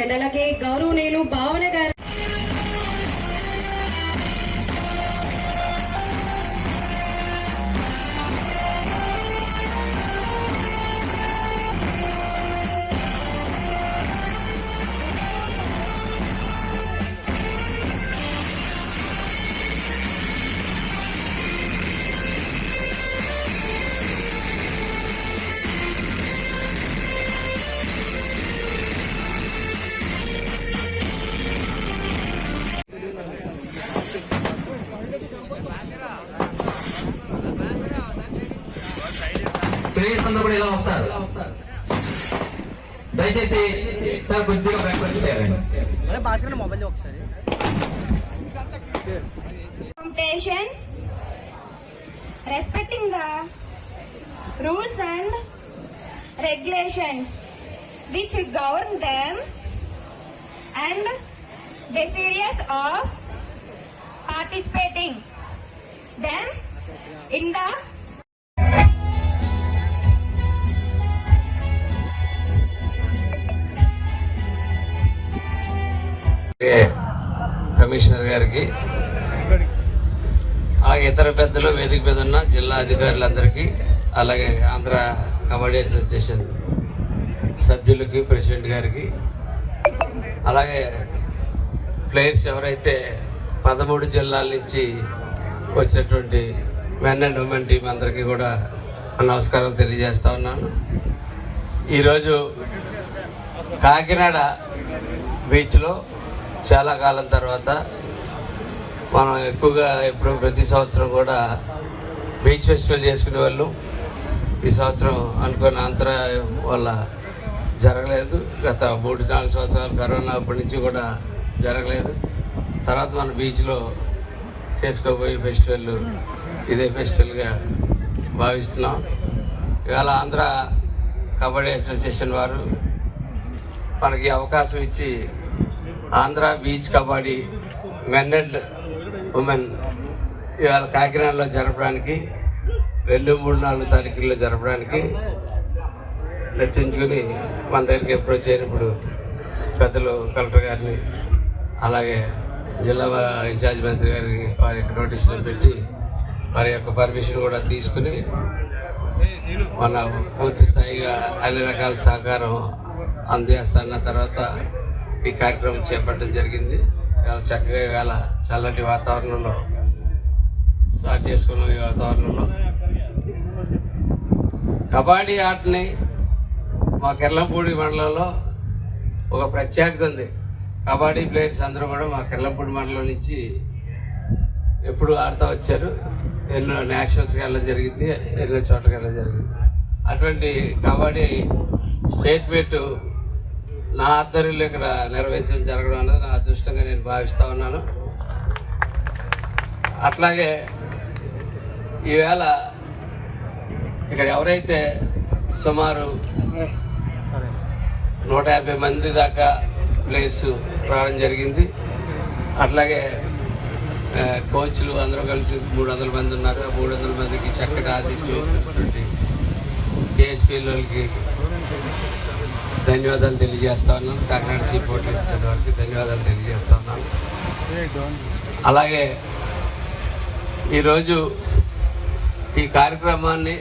And అలాగే గౌరవనీయులు Bhavana garu players అందరూ కూడా ఇలా వస్తారు దయచేసి సార్ కొద్దిగా బ్యాక్వర్డ్ చేయాలండి అరే భాస్కర్ మొబైల్ ఒకసారి competition, respecting the rules and regulations which govern them, and desirous of participating them in the commissioner garu ఆ ఇతర పెద్దలు వేదిక మీద ఉన్న జిల్లా అధికారులందరికీ అలాగే ఆంధ్ర కబడ్డీ అసోసియేషన్ సభ్యులకి ప్రెసిడెంట్ గారికి అలాగే ప్లేయర్స్ ఎవరైతే పదమూడు జిల్లాల నుంచి వచ్చినటువంటి మెన్ అండ్ ఉమెన్ టీం అందరికీ కూడా నమస్కారం తెలియజేస్తా ఉన్నాను. ఈరోజు కాకినాడ బీచ్లో చాలా కాలం తర్వాత మనం ఎక్కువగా ఎప్పుడు ప్రతి సంవత్సరం కూడా బీచ్ ఫెస్టివల్ చేసుకునే వాళ్ళు. ఈ సంవత్సరం అనుకున్న అంతరాయం వల్ల జరగలేదు. గత మూడు నాలుగు సంవత్సరాలు కరోనా అప్పటి నుంచి కూడా జరగలేదు. తర్వాత మన బీచ్లో చేసుకోబోయే ఫెస్టివల్ ఇదే ఫెస్టివల్గా భావిస్తున్నాం. ఇవాళ ఆంధ్ర కబడ్డీ అసోసియేషన్ వారు మనకి అవకాశం ఇచ్చి Andhra beach kabaddi men and women. ఇవాళ కాకినాడలో జరపడానికి రెండు మూడు నాలుగు తారీఖుల్లో జరపడానికి చర్చించుకుని మన దగ్గరికి ఎప్పుడు వచ్చినప్పుడు పెద్దలు కలెక్టర్ గారిని అలాగే జిల్లా ఇన్ఛార్జ్ మంత్రి గారికి వారి యొక్క నోటీసులు పెట్టి వారి యొక్క పర్మిషన్ కూడా తీసుకుని మన పూర్తి స్థాయిగా అన్ని రకాల సహకారం అందజేస్తున్న తర్వాత ఈ కార్యక్రమం చేపట్టడం జరిగింది. ఇవాళ చక్కగా ఇవాళ చల్లటి వాతావరణంలో స్టార్ట్ చేసుకున్న ఈ వాతావరణంలో. కబడ్డీ ఆటని మా కిర్లంపూడి మండలంలో ఒక ప్రత్యేకత ఉంది. కబడ్డీ ప్లేయర్స్ అందరూ కూడా మా కిర్లంపూడి మండలం నుంచి ఎప్పుడు ఆడుతూ వచ్చారు. ఎన్నో నేషనల్స్కి వెళ్ళడం జరిగింది ఎన్నో చోట్లకి వెళ్ళడం జరిగింది. అటువంటి కబడ్డీ స్టేట్ మీట్ నా ఆధ్వర్యంలో ఇక్కడ నెరవేర్చడం జరగడం అనేది నా అదృష్టంగా నేను భావిస్తూ ఉన్నాను. అట్లాగే ఈవేళ ఇక్కడ ఎవరైతే సుమారు నూట యాభై మంది దాకా ప్లేస్ రావడం జరిగింది. అట్లాగే కోచ్లు అందరూ కలిసి మూడు వందల మంది ఉన్నారు. ఆ మూడు వందల మందికి చక్కటి ఆతిథ్యం కేఎస్పీ వాళ్ళకి ధన్యవాదాలు తెలియజేస్తా ఉన్నాను కాకినాడ సీపోర్ట్ వారికి ధన్యవాదాలు తెలియజేస్తా ఉన్నాను అలాగే ఈరోజు ఈ కార్యక్రమాన్ని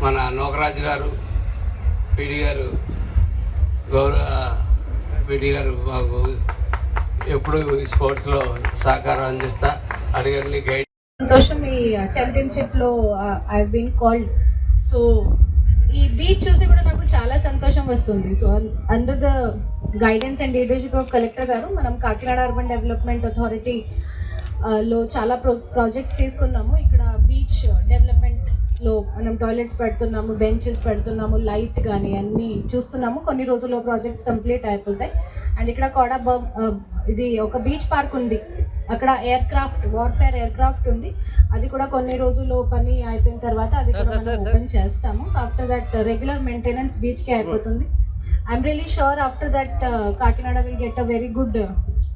మన నోకరాజు గారు పిడి గారు గౌరవ పిడి గారు మాకు ఎప్పుడు ఈ స్పోర్ట్స్లో సహకారం అందిస్తా అడిగండి గైడ్ సంతోషం ఈ ఛాంపియన్షిప్లో ఐ బీన్ కాల్డ్ సో ఈ బీచ్ చూసి కూడా నాకు చాలా సంతోషం వస్తుంది. So under the guidance and leadership of collector garu మనం కాకినాడ అర్బన్ డెవలప్మెంట్ అథారిటీ లో చాలా ప్రో ప్రాజెక్ట్స్ తీసుకున్నాము. ఇక్కడ బీచ్ డెవలప్మెంట్లో మనం టాయిలెట్స్ పెడుతున్నాము బెంచెస్ పెడుతున్నాము లైట్ కానీ అన్నీ చూస్తున్నాము. కొన్ని రోజుల్లో ప్రాజెక్ట్స్ కంప్లీట్ అయిపోతాయి. అండ్ ఇక్కడ కూడా బ- uh, ఇది ఒక బీచ్ పార్క్ ఉంది. అక్కడ aircraft warfare aircraft ఉంది. అది కూడా కొన్ని రోజుల్లో పని అయిపోయిన తర్వాత అది కూడా మనం ఓపెన్ చేస్తాము. So after that regular maintenance బీచ్కి అయిపోతుంది. I'm really sure after that Kakinada will get a very good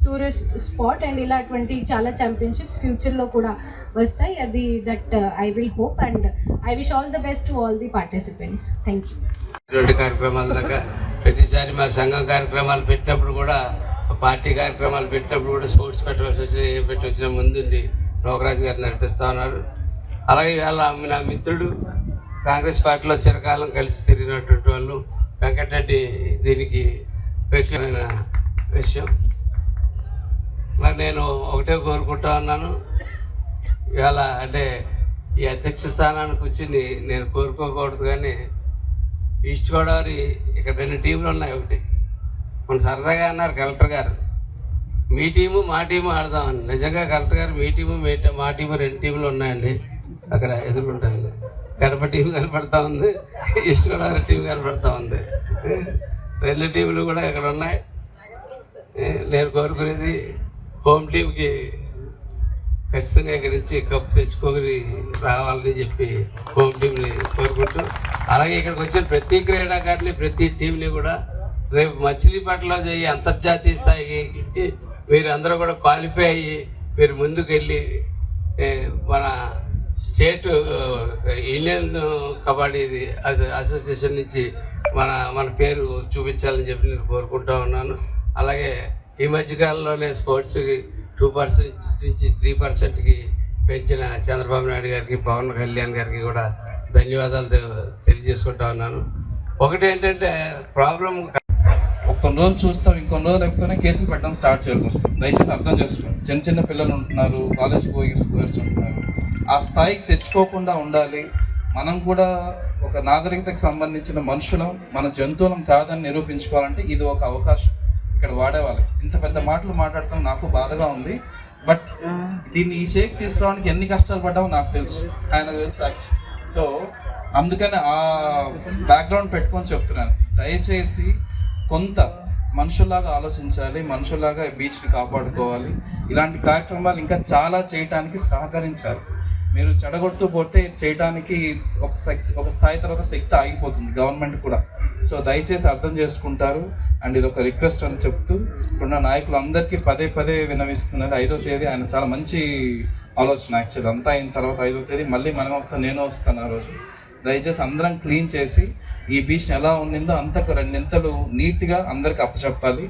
tourist spot and ఇలాంటి చాలా ఛాంపియన్షిప్స్ ఫ్యూచర్లో కూడా వస్తాయి. అది that I will hope and I wish all the best to all the participants thank you కార్యక్రమాల దాకా ప్రతిసారి మా సంఘం కార్యక్రమాలు పెట్టినప్పుడు కూడా పార్టీ కార్యక్రమాలు పెట్టినప్పుడు కూడా స్పోర్ట్స్ పెట్టవలసి వచ్చి ఏ పెట్టి వచ్చిన ముందుండి లోకరాజు గారు నడిపిస్తూ ఉన్నారు. అలాగే ఇవాళ నా మిత్రుడు కాంగ్రెస్ పార్టీలో చిరకాలం కలిసి తిరిగినటువంటి వాళ్ళు వెంకటరెడ్డి దీనికి ప్రశ్నమైన విషయం. మరి నేను ఒకటే కోరుకుంటా ఉన్నాను. ఇవాళ అంటే ఈ అధ్యక్ష స్థానానికి కూర్చుని నేను కోరుకోకూడదు కానీ ఈస్ట్ గోదావరి ఇక్కడ రెండు టీంలు ఉన్నాయి ఒకటి. మన సరదాగా అన్నారు కలెక్టర్ గారు. మీ టీము మా టీము ఆడదామని. నిజంగా కలెక్టర్ గారు మీ టీము మీ మా టీము రెండు టీములు ఉన్నాయండి. అక్కడ ఎదుర్కొంటాను కడప టీం కనపడతా ఉంది. ఈస్ట్ గోదావరి టీం కనపడతా ఉంది. రెండు టీములు కూడా ఇక్కడ ఉన్నాయి. నేను కోరుకునేది హోమ్ టీంకి ఖచ్చితంగా ఇక్కడి నుంచి కప్పు తెచ్చుకొని రావాలని చెప్పి హోమ్ టీంని కోరుకుంటూ అలాగే ఇక్కడికి వచ్చిన ప్రతి క్రీడాకారుని ప్రతి టీంని కూడా రేపు మచిలీపట్నంలో చేయి అంతర్జాతీయ స్థాయికి మీరందరూ కూడా క్వాలిఫై అయ్యి మీరు ముందుకెళ్ళి మన state Indian kabaddi asso- association నుంచి మన మన పేరు చూపించాలని చెప్పి నేను కోరుకుంటా ఉన్నాను. అలాగే ఈ మధ్యకాలంలోనే స్పోర్ట్స్కి టూ పర్సెంట్ నుంచి త్రీ పర్సెంట్కి పెంచిన చంద్రబాబు నాయుడు గారికి పవన్ కళ్యాణ్ గారికి కూడా ధన్యవాదాలు తెలియజేసుకుంటా ఉన్నాను. ఒకటి ఏంటంటే ప్రాబ్లం కొన్ని రోజులు చూస్తాం ఇంకొన్ని రోజులు లేకపోతే కేసులు పెట్టడం స్టార్ట్ చేయాల్సి వస్తుంది. దయచేసి అర్థం చేసుకోండి. చిన్న చిన్న పిల్లలు ఉంటున్నారు కాలేజ్ గోయర్స్ గోయర్స్ ఉంటున్నారు. ఆ స్థాయికి తెచ్చుకోకుండా ఉండాలి. మనం కూడా ఒక నాగరికతకు సంబంధించిన మనుషులం మన జంతువులం కాదని నిరూపించుకోవాలంటే ఇది ఒక అవకాశం ఇక్కడ వాడేవాళ్ళకి ఇంత పెద్ద మాటలు మాట్లాడటం నాకు బాధగా ఉంది. బట్ దీన్ని ఈ షేక్ తీసుకోవడానికి ఎన్ని కష్టాలు పడ్డామో నాకు తెలుసు. ఆయన తెలుసు సో అందుకని ఆ బ్యాక్గ్రౌండ్ పెట్టుకొని చెప్తున్నాను. దయచేసి కొంత మనుషుల్లాగా ఆలోచించాలి మనుషుల్లాగా బీచ్ని కాపాడుకోవాలి. ఇలాంటి కార్యక్రమాలు ఇంకా చాలా చేయటానికి సహకరించాలి. మీరు చెడగొడుతూ పోతే చేయడానికి ఒక శక్తి ఒక స్థాయి తర్వాత శక్తి ఆగిపోతుంది గవర్నమెంట్ కూడా. సో దయచేసి అర్థం చేసుకుంటారు. అండ్ ఇది ఒక రిక్వెస్ట్ అని చెప్తూ ఇప్పుడున్న నాయకులు అందరికీ పదే పదే వినవిస్తున్నది. ఐదో తేదీ ఆయన చాలా మంచి ఆలోచన యాక్చువల్లీ అంతా అయిన తర్వాత ఐదో తేదీ మళ్ళీ మనం వస్తాను నేను వస్తాను ఆ రోజు. దయచేసి అందరం క్లీన్ చేసి ఈ బీచ్ ఎలా ఉండిందో అంతకు రెండింతలు నీట్గా అందరికి అప్పచెప్పాలి.